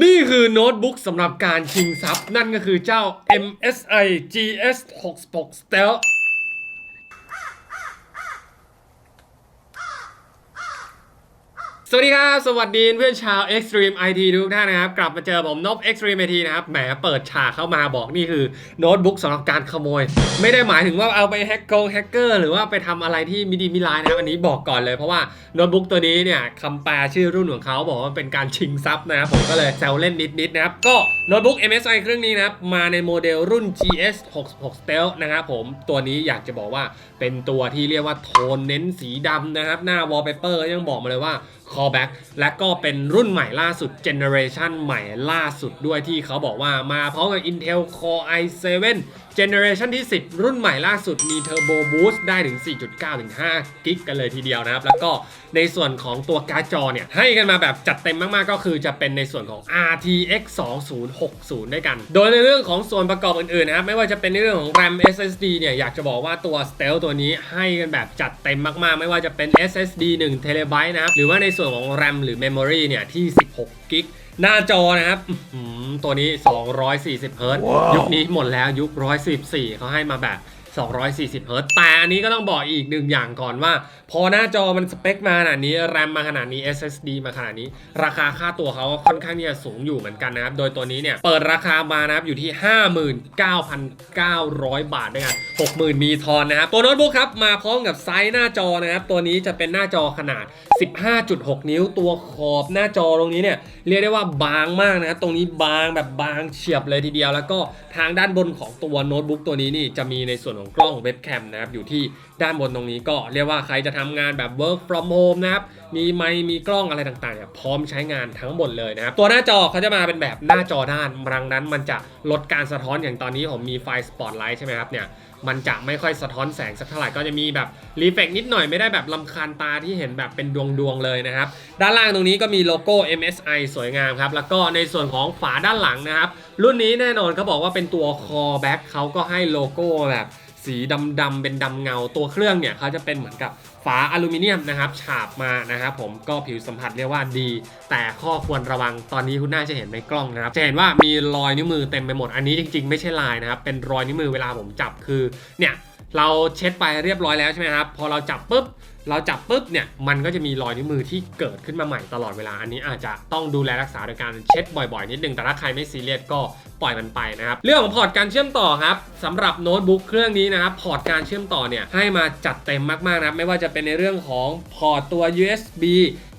นี่คือโน้ตบุ๊กสำหรับการชิงทรัพย์ นั่นก็คือเจ้า MSI GS 66 Stealth สวัสดีครับ สวัสดีเพื่อนชาว Extreme IT ทุกท่านนะครับ กลับมาเจอผมนบ Extreme IT นะครับ แหมเปิดฉากเข้ามาบอกนี่คือโน้ตบุ๊กสำหรับการขโมย ไม่ได้หมายถึงว่าเอาไปแฮกโกงแฮกเกอร์หรือว่าไปทำอะไรที่มิดีมิร้ายนะครับ อันนี้บอกก่อนเลยเพราะว่าโน้ตบุ๊กตัวนี้เนี่ยคำแปลชื่อรุ่นของเขาบอกว่าเป็นการชิงทรัพย์นะครับ ผมก็เลยแซวเล่นนิดๆนะครับ ก็โน้ตบุ๊ก MSI เครื่องนี้นะครับ มาในโมเดลรุ่น GS 66 Stealth นะครับผม ตัวนี้อยากจะบอกว่าเป็นตัวที่เรียกว่าโทนเน้นสีดำนะครับ หน้าวอลเปเปอร์ยังบอกมาเลยว่า callback และก็เป็นรุ่นใหม่ล่าสุด generation ใหม่ล่าสุดด้วยที่เขาบอกว่ามาพร้อมกับ Intel Core i7 generation ที่ 10 รุ่นใหม่ล่าสุดมี Turbo Boost ได้ถึง 4.9ถึง5กิกกันเลยทีเดียวนะครับ แล้วก็ในส่วนของตัวการ์ดจอเนี่ย ให้กันมาแบบจัดเต็มมาก ๆ ก็คือจะเป็นในส่วนของ RTX 2060 ด้วยกัน โดยในเรื่องของส่วนประกอบอื่น ๆ นะครับ ไม่ว่าจะเป็นในเรื่องของ RAM SSD เนี่ย อยากจะบอกว่าตัว Stealth ตัวนี้ให้กันแบบจัดเต็มมาก ๆ ไม่ว่าจะเป็น SSD 1 t b นะครับหรือว่าในส่วนของ RAM หรือ Memory เนี่ยที่ 16กิกหน้าจอนะครับ ตัวนี้ 240เฮิร์ตซ์ยุคนี้หมดแล้วยุค114เขาให้มาแบบ 240เฮิร์ตซ์แต่อันนี้ก็ต้องบอกอีกหนึ่งอย่างก่อนว่า พอหน้าจอมันสเปคมาขนาดนี้ แรมมาขนาดนี้ SSD มาขนาดนี้ ราคาค่าตัวเขาก็ค่อนข้างที่จะสูงอยู่เหมือนกันนะครับ โดยตัวนี้เนี่ย เปิดราคามานะครับอยู่ที่ 59,900 บาทด้วยกัน60,000 มีทอนนะครับ ตัวโน้ตบุ๊กครับ มาพร้อมกับไซส์หน้าจอนะครับ ตัวนี้จะเป็นหน้าจอขนาด 15.6 นิ้วตัวขอบหน้าจอตรงนี้เนี่ยเรียกได้ว่าบางมากนะครับตรงนี้บางแบบบางเฉียบเลยทีเดียว แล้วก็ทางด้านบนของตัวโน้ตบุ๊กตัวนี้นี่จะมีในส่วนของกล้องเว็บแคมนะครับอยู่ที่ด้านบนตรงนี้ก็เรียกว่าใครจะทำงานแบบ work from home นะครับมีไมค์มีกล้องอะไรต่างๆเนี่ยพร้อมใช้งานทั้งหมดเลยนะครับตัวหน้าจอเขาจะมาเป็นแบบหน้าจอด้านดังนั้นมันจะลดการสะท้อนอย่างตอนนี้ผมมีไฟสปอตไลท์ใช่ไหมครับเนี่ย มันจะไม่ค่อยสะท้อนแสงสักเท่าไหร่ก็จะมีแบบรีเฟกนิดหน่อยไม่ได้แบบลำคาญตาที่เห็นแบบเป็นดวงดวงๆเลยนะครับ ด้านล่างตรงนี้ก็มีโลโก้ MSI สวยงามครับ แล้วก็ในส่วนของฝาด้านหลังนะครับ รุ่นนี้แน่นอนเขาบอกว่าเป็นตัวคอแบ็คเขาก็ให้โลโก้แบบ สีดำๆเป็นดำเงาตัวเครื่องเนี่ยเขาจะเป็นเหมือนกับฝาอลูมิเนียมนะครับฉาบมานะครับผมก็ผิวสัมผัสเรียกว่าดี แต่ข้อควรระวังตอนนี้คุณน่าจะเห็นในกล้องนะครับจะเห็นว่ามีรอยนิ้วมือเต็มไปหมดอันนี้จริง ๆ ไม่ใช่ลายนะครับเป็นรอยนิ้วมือเวลาผมจับคือเนี่ยเราเช็ดไปเรียบร้อยแล้วใช่ไหมครับพอเราจับปุ๊บ เราจับปุ๊บเนี่ยมันก็จะมีรอยนิ้วมือที่เกิดขึ้นมาใหม่ตลอดเวลาอันนี้อาจจะต้องดูแลรักษาโดยการเช็ดบ่อยๆ นิดนึงแต่ถ้าใครไม่ซีเรียสก็ปล่อยมันไปนะครับเรื่องของพอร์ตการเชื่อมต่อครับสำหรับโน้ตบุ๊กเครื่องนี้นะครับพอร์ตการเชื่อมต่อเนี่ยให้มาจัดเต็มมากๆนะไม่ว่าจะเป็นในเรื่องของพอร์ตตัว USB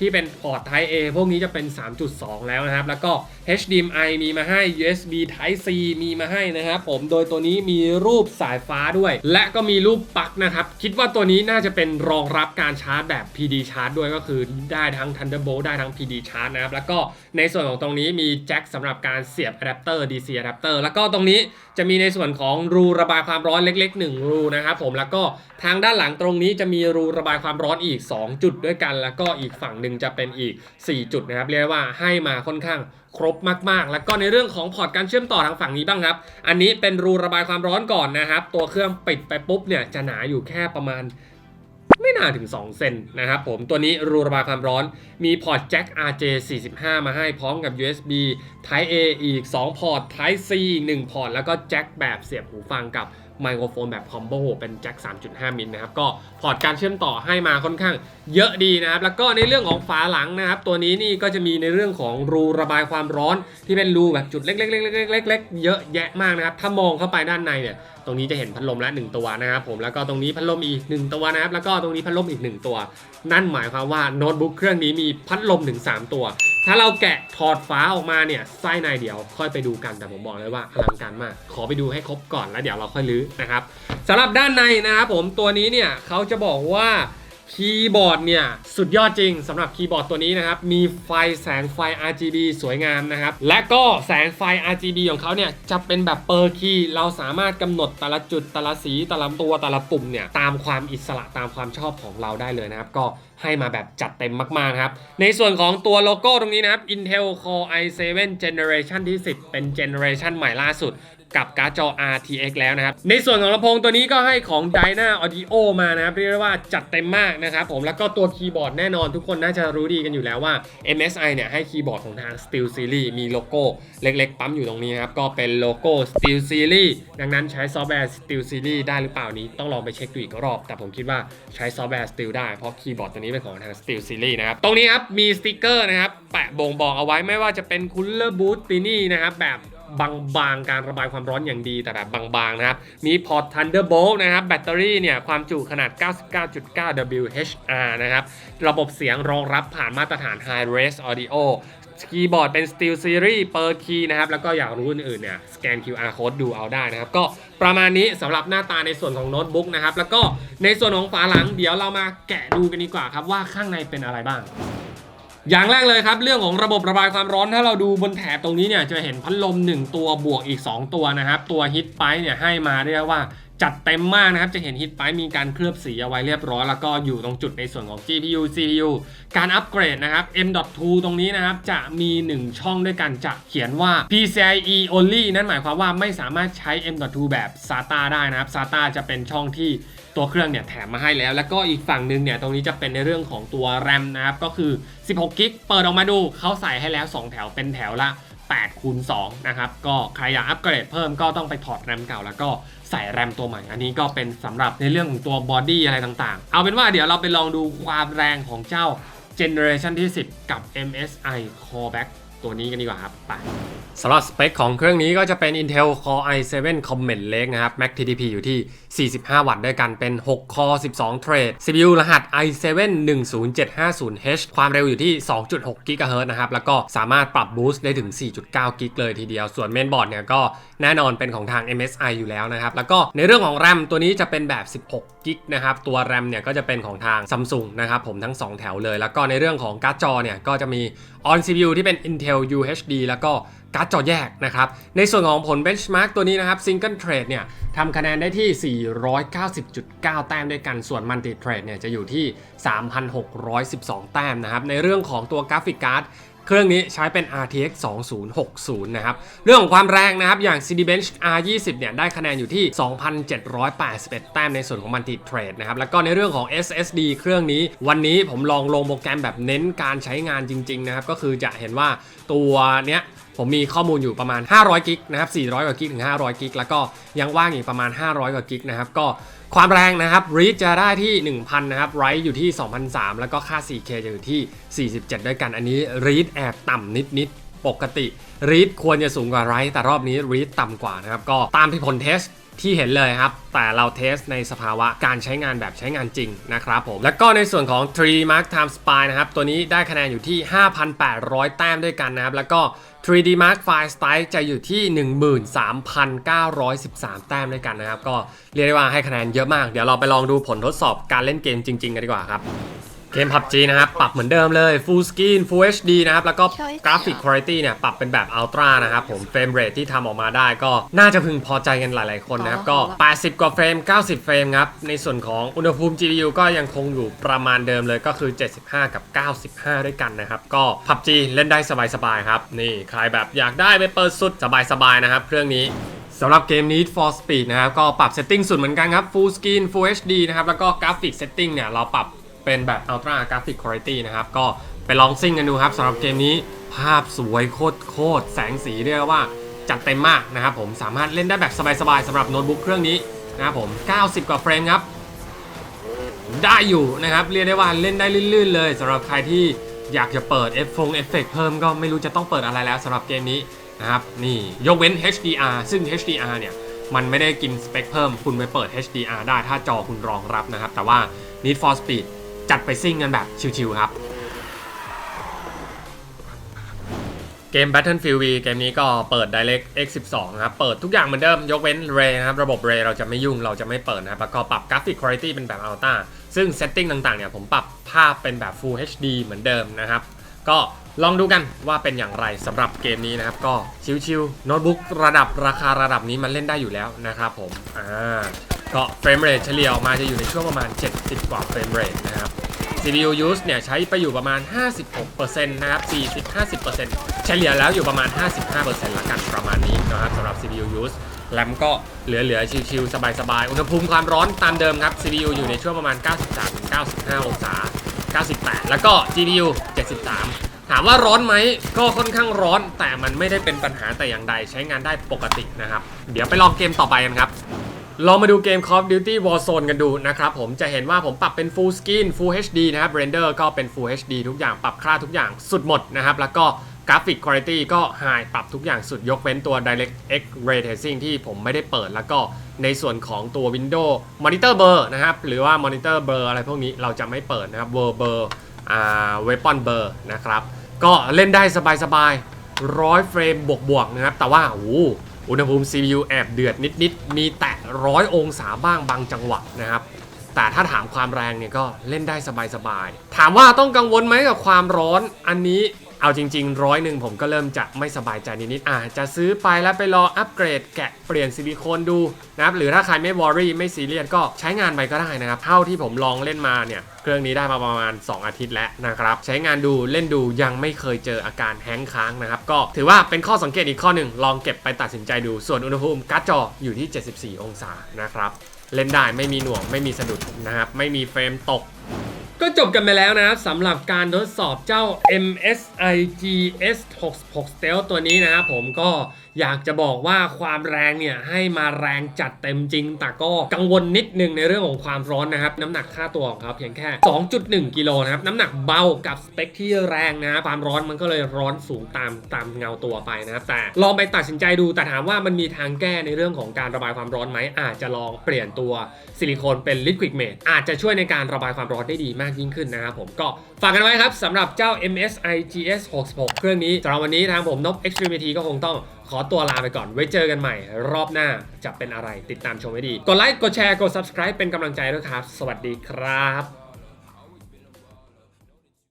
ที่เป็นพอร์ต Type A พวกนี้จะเป็น 3.2 แล้วนะครับ แล้วก็ HDMI มีมาให้ USB Type C มีมาให้นะครับผม โดยตัวนี้มีรูปสายฟ้าด้วย และก็มีรูปปลั๊กนะครับ คิดว่าตัวนี้น่าจะเป็นรองรับการชาร์จแบบ PD ชาร์จด้วยก็คือได้ทั้ง Thunderbolt ได้ทั้ง PD ชาร์จนะครับ แล้วก็ในส่วนของตรงนี้มีแจ็คสำหรับการเสียบอะแดปเตอร์ DC อะแดปเตอร์ แล้วก็ตรงนี้จะมีในส่วนของรูระบายความร้อนเล็กๆ1รูนะครับผมแล้วก็ทางด้านหลังตรงนี้จะมีรูระบายความร้อนอีก 2 จุดด้วยกัน แล้วก็อีกฝั่งหนึ่งจะเป็นอีก 4 จุดนะครับเรียกว่าให้มาค่อนข้างครบมากๆ แล้วก็ในเรื่องของพอร์ตการเชื่อมต่อทางฝั่งนี้บ้างครับ อันนี้เป็นรูระบายความร้อนก่อนนะครับ ตัวเครื่องปิดไปปุ๊บเนี่ยจะหนาอยู่แค่ประมาณ ไม่น่าถึง 2 เซนนะครับผมตัวนี้รูระบายความร้อนมีพอร์ตแจ็ค RJ45 มาให้พร้อมกับ USB Type A อีก 2 พอร์ต Type C อีก1พอร์ต แล้วก็แจ็คแบบเสียบหูฟังกับ ไมโครโฟนแบบคอมโบเป็นแจ็ค 3.5 มิลนะครับ ก็พอร์ตการเชื่อมต่อให้มาค่อนข้างเยอะดีนะครับ แล้วก็ในเรื่องของฝาหลังนะครับ ตัวนี้นี่ก็จะมีในเรื่องของรูระบายความร้อนที่เป็นรูแบบจุดเล็กๆๆๆๆๆเยอะแยะมากนะครับ ถ้ามองเข้าไปด้านในเนี่ยตรงนี้จะเห็นพัดลมละ 1 ตัวนะครับผมแล้วก็ตรงนี้พัดลมอีก 1 ตัวนะครับ แล้วก็ตรงนี้พัดลมอีก 1 ตัว นั่นหมายความว่าโน้ตบุ๊กเครื่องนี้มีพัดลมถึง3ตัว ถ้าเราแกะถอดฝาออกมาเนี่ยไส้ในเดี๋ยวค่อยไปดูกันแต่ผมบอกเลยว่าอลังการมาก ขอไปดูให้ครบก่อนแล้วเดี๋ยวเราค่อยลื้อนะครับสำหรับด้านในนะครับผมตัวนี้เนี่ยเขาจะบอกว่า คีย์บอร์ดเนี่ย สุดยอดจริงสำหรับคีย์บอร์ดตัวนี้นะครับ มีไฟแสงไฟ RGB สวยงามนะครับ และก็แสงไฟ RGB ของเขาเนี่ย จะเป็นแบบเปอร์คีย์เราสามารถกำหนดแต่ละจุดแต่ละสีแต่ละตัวแต่ละปุ่มเนี่ย ตามความอิสระตามความชอบของเราได้เลยนะครับ ก็ให้มาแบบจัดเต็มมากๆครับในส่วนของตัวโลโก้ตรงนี้นะครับ Intel Core i7 Generation ที่ 10 เป็น Generation ใหม่ล่าสุด กับการ์ดจอ RTX แล้วนะครับ ในส่วนของลำโพงตัวนี้ก็ให้ของ Dyna Audio มานะครับเรียกได้ว่าจัดเต็มมากนะครับผมแล้วก็ตัวคีย์บอร์ดแน่นอนทุกคนน่าจะรู้ดีกันอยู่แล้วว่า MSI เนี่ยให้คีย์บอร์ดของทาง Steel Series มีโลโก้เล็กๆ ปั๊มอยู่ตรงนี้ครับ ก็เป็นโลโก้ Steel Series ดังนั้นใช้ซอฟต์แวร์ Steel Series ได้หรือเปล่านี้ ต้องลองไปเช็คดูอีกรอบ แต่ผมคิดว่าใช้ซอฟต์แวร์ Steel ได้เพราะคีย์บอร์ดตัวนี้เป็นของทาง Steel Series นะครับตรงนี้ครับมีสติกเกอร์นะครับแปะบ่งบอกเอาไว้ไม่ว่าจะเป็น Cooler Boot ปีนี่นะครับแบบ บางๆ การระบายความร้อนอย่างดีแต่แบบบางๆนะครับ มีพอร์ต Thunderbolt นะครับแบตเตอรี่เนี่ยความจุขนาด 99.9 WHR นะครับ ระบบเสียงรองรับผ่านมาตรฐาน High Res Audio คีย์บอร์ดเป็น Steel Series เปิดคีย์นะครับ แล้วก็อยากรู้อื่นๆเนี่ยสแกน QR code ดูเอาได้นะครับ ก็ประมาณนี้สำหรับหน้าตาในส่วนของโน้ตบุ๊กนะครับ แล้วก็ในส่วนของฝาหลังเดี๋ยวเรามาแกะดูกันดีกว่าครับว่าข้างในเป็นอะไรบ้าง อย่างแรกเลยครับ เรื่องของระบบระบายความร้อนถ้าเราดูบนแถบตรงนี้เนี่ยจะเห็นพัดลม 1 ตัวบวกอีก 2 ตัวนะครับ ตัวฮิตไปเนี่ยให้มาเรียกว่าจัดเต็มมากนะครับ จะเห็นฮิตไปมีการเคลือบสีเอาไว้เรียบร้อย แล้วก็อยู่ตรงจุดในส่วนของ GPU CPU การอัปเกรดนะครับ M.2 ตรงนี้นะครับ จะมี 1 ช่องด้วยกันจะเขียนว่า PCIe only นั่นหมายความว่าไม่สามารถใช้ M.2 แบบ SATA ได้นะครับ SATA จะเป็นช่องที่ ตัวเครื่องเนี่ยแถมมาให้แล้ว แล้วก็อีกฝั่งหนึ่งเนี่ยตรงนี้จะเป็นในเรื่องของตัว RAM นะครับก็คือ 16กิกเปิดออกมาดูเขาใส่ให้แล้ว 2 แถวเป็นแถวละ8คูณ2นะครับก็ใครอยากอัปเกรดเพิ่มก็ต้องไปถอดแรมเก่าแล้วก็ใส่แรมตัวใหม่ อันนี้ก็เป็นสำหรับในเรื่องของตัวบอดี้อะไรต่างๆ เอาเป็นว่าเดี๋ยวเราไปลองดูความแรงของเจ้า Generation ที่ 10 กับ MSI Coreback ตัวนี้กันดีกว่าครับไปสำหรับสเปคของเครื่องนี้ก็จะเป็น Intel Core i7 Comet Lake นะครับ Max TDP อยู่ที่ 45 วัตต์ด้วยกันเป็น 6 Core 12 Thread CPU รหัส i7 10750H ความเร็วอยู่ที่ 2.6 GHz นะครับ แล้วก็สามารถปรับ boost ได้ถึง 4.9กิกเลยทีเดียว ส่วนเมนบอร์ดเนี่ยก็แน่นอนเป็นของทาง MSI อยู่แล้วนะครับ แล้วก็ในเรื่องของ RAM ตัวนี้จะเป็นแบบ 16กิกนะครับ ตัว RAM เนี่ยก็จะเป็นของทาง Samsung นะครับผมทั้ง 2 แถวเลย แล้วก็ในเรื่องของการ์ดจอเนี่ยก็จะมี On CPU ที่เป็น Intel UHD แล้วก็การ์ดจอแยกนะครับ ในส่วนของผล benchmark ตัวนี้นะครับ Single Trade เนี่ยทำคะแนนได้ที่ 490.9 แต้มด้วยกัน ส่วน Multi Trade เนี่ยจะอยู่ที่ 3,612 แต้มนะครับ ในเรื่องของตัวกราฟิกการ์ด เครื่องนี้ใช้เป็น RTX 2060 นะครับ เรื่องของความแรงนะครับ อย่าง Cinebench R20 เนี่ยได้คะแนนอยู่ที่ 2,781 แต้มในส่วนของ Multi Trade นะครับ แล้วก็ในเรื่องของ SSD เครื่องนี้ วันนี้ผมลองลงโปรแกรมแบบเน้นการใช้งานจริง ๆ นะครับ ก็คือจะเห็นว่าตัวเนี้ย ผมมีข้อมูลอยู่ประมาณ 500 กิกนะครับ 400 กว่ากิกถึง 500 กิก แล้วก็ยังว่างอีกประมาณ 500 กว่ากิกนะครับ ก็ความแรงนะครับ read จะได้ที่ 1,000 นะครับ write อยู่ที่ 2,003 แล้วก็ค่า 4K จะอยู่ที่ 47 ด้วยกัน อันนี้ read แอบต่ำนิดๆ ปกติ read ควรจะสูงกว่า write แต่รอบนี้ read ต่ำกว่านะครับ ก็ตามที่ผลเทส ที่เห็นเลยครับ แต่เราเทสในสภาวะการใช้งานแบบใช้งานจริงนะครับผม แล้วก็ในส่วนของ 3 Mark Time Spy นะครับ ตัวนี้ได้คะแนนอยู่ที่ 5,800 แต้มด้วยกันนะครับ แล้วก็ 3D Mark File Style จะอยู่ที่ 13,913 แต้มด้วยกันนะครับ ก็เรียกได้ว่าให้คะแนนเยอะมาก เดี๋ยวเราไปลองดูผลทดสอบการเล่นเกมจริง ๆ กันดีกว่าครับ เกม PUBG นะครับ ปรับเหมือนเดิมเลย Full Screen Full HD นะครับ แล้วก็ Graphic Quality เนี่ย ปรับเป็นแบบ Ultra นะครับผมเฟรมเรทที่ทำออกมาได้ก็น่าจะพึงพอใจกันหลาย ๆ คนนะครับ ก็ 80 กว่าเฟรม 90 เฟรมครับ ในส่วนของอุณหภูมิ GPU ก็ยังคงอยู่ประมาณเดิมเลยก็คือ 75 กับ 95 ด้วยกันนะครับ ก็ PUBG เล่นได้สบาย ๆ ครับ นี่ใครแบบอยากได้ไปเปิดสุดสบาย ๆ นะครับเครื่องนี้สำหรับเกม Need for Speed นะครับ ก็ปรับเซตติ้งสุดเหมือนกันครับ Full Screen Full HD นะครับ แล้วก็กราฟิกเซตติ้งเนี่ย เราปรับ เป็นแบบ Ultra Graphic Quality นะครับ ก็ไปลองซิ่งกันดูครับสำหรับเกมนี้ภาพสวยโคตรโคตรแสงสีเรียกว่าจัดเต็มมากนะครับผมสามารถเล่นได้แบบสบายๆสำหรับโน้ตบุ๊กเครื่องนี้นะครับผม 90 กว่าเฟรมครับ ได้อยู่นะครับ เรียกได้ว่าเล่นได้ลื่นๆเลยสำหรับใครที่อยากจะเปิดเอฟฟงเอฟเฟกเพิ่มก็ไม่รู้จะต้องเปิดอะไรแล้วสำหรับเกมนี้นะครับนี่ยกเว้น HDR ซึ่ง HDR เนี่ยมันไม่ได้กินสเปคเพิ่ม คุณไปเปิด HDR ได้ถ้าจอคุณรองรับนะครับ แต่ว่า Need for Speed จัดไปซิ่งกันแบบชิวๆครับ เกม Battlefield V เกมนี้ก็เปิด Direct X 12 ครับ เปิดทุกอย่างเหมือนเดิม ยกเว้น Ray นะครับ ระบบ Ray เราจะไม่ยุ่งเราจะไม่เปิดนะครับแล้วก็ปรับ Graphic Quality เป็นแบบ Ultra ซึ่ง Setting ต่างๆเนี่ยผมปรับภาพเป็นแบบ Full HD เหมือนเดิมนะครับ ก็ลองดูกันว่าเป็นอย่างไรสำหรับเกมนี้นะครับ ก็ชิวๆโน้ตบุ๊กระดับราคาระดับนี้มันเล่นได้อยู่แล้วนะครับผมอ่า ก็เฟรมเรทเฉลี่ยออกมาจะอยู่ในช่วงประมาณ 70 กว่าเฟรมเรทนะครับ CPU use เนี่ยใช้ไปอยู่ประมาณ 56%นะครับ 40-50%เฉลี่ยแล้วอยู่ประมาณ 55%ละกันประมาณนี้นะครับสำหรับ CPU use แรมก็เหลือๆ ชิวๆ สบายๆ อุณหภูมิความร้อนตามเดิมครับ CPU อยู่ในช่วงประมาณ 93-95 องศา 98 แล้วก็ GPU 73ถามว่าร้อนไหมก็ค่อนข้างร้อนแต่มันไม่ได้เป็นปัญหาแต่อย่างใดใช้งานได้ปกตินะครับ เดี๋ยวไปลองเกมต่อไปกันครับ ลองมาดูเกม Call of Duty Warzone กันดูนะครับผมจะเห็นว่าผมปรับเป็น Full Screen Full HD นะครับ Render ก็เป็น Full HD ทุกอย่างปรับค่าทุกอย่างสุดหมดนะครับ แล้วก็กราฟิกคุณภาพก็ High ปรับทุกอย่างสุดยกเว้นตัว DirectX Ray Tracing ที่ผมไม่ได้เปิด แล้วก็ในส่วนของตัว Windows Monitor Blur นะครับ หรือว่า Monitor Blur อะไรพวกนี้เราจะไม่เปิดนะครับ Word Blur อ่า Weapon Blur นะครับ ก็เล่นได้สบายๆร้อยเฟรมบวกๆนะครับ แต่ว่าอุณหภูมิ CPU แอบเดือดนิดๆมีแต ร้อยองศาบ้างบางจังหวะนะครับ แต่ถ้าถามความแรงเนี่ยก็เล่นได้สบายๆ ถามว่าต้องกังวลไหมกับความร้อนอันนี้ เอาจริงๆร้อยหนึ่งผมก็เริ่มจะไม่สบายใจนิดๆอาจจะซื้อไปแล้วไปรออัปเกรดแกะเปลี่ยนซิลิโคนดูนะครับหรือถ้าใครไม่วอรี่ไม่ซีเรียสก็ใช้งานไปก็ได้นะครับ เท่าที่ผมลองเล่นมาเนี่ยเครื่องนี้ได้มาประมาณ 2 อาทิตย์แล้วนะครับ ใช้งานดูเล่นดูยังไม่เคยเจออาการแฮงค้างนะครับ ก็ถือว่าเป็นข้อสังเกตอีกข้อหนึ่งลองเก็บไปตัดสินใจดูส่วนอุณหภูมิการ์ดจออยู่ที่ 74 องศานะครับเล่นได้ไม่มีหน่วงไม่มีสะดุดนะครับไม่มีเฟรมตก ก็จบกันไปแล้วนะครับสำหรับการทดสอบเจ้า MSI GS 66 Stealth ตัวนี้นะครับผมก็อยากจะบอกว่าความแรงเนี่ยให้มาแรงจัดเต็มจริง แต่ก็กังวลนิดนึงในเรื่องของความร้อนนะครับ น้ำหนักค่าตัวของเขาเพียงแค่ 2.1 กิโลนะครับ น้ำหนักเบากับสเปคที่แรงนะความร้อนมันก็เลยร้อนสูงตามตามเงาตัวไปนะครับแต่ลองไปตัดสินใจดูแต่ถามว่ามันมีทางแก้ในเรื่องของการระบายความร้อนไหมอาจจะลองเปลี่ยนตัวซิลิโคนเป็น Liquid Mate อาจจะช่วยในการระบายความร้อนได้ดีมากยิ่งขึ้นนะครับผมก็ฝากกันไว้ครับสำหรับเจ้า MSI GS 66เครื่องนี้สำหรับวันนี้ทางผมนบ Extremity ก็คงต้องขอตัวลาไปก่อน ไว้เจอกันใหม่ รอบหน้าจะเป็นอะไรติดตามชมให้ดี กดไลค์ กดแชร์ กด subscribe เป็นกำลังใจด้วยครับ สวัสดีครับ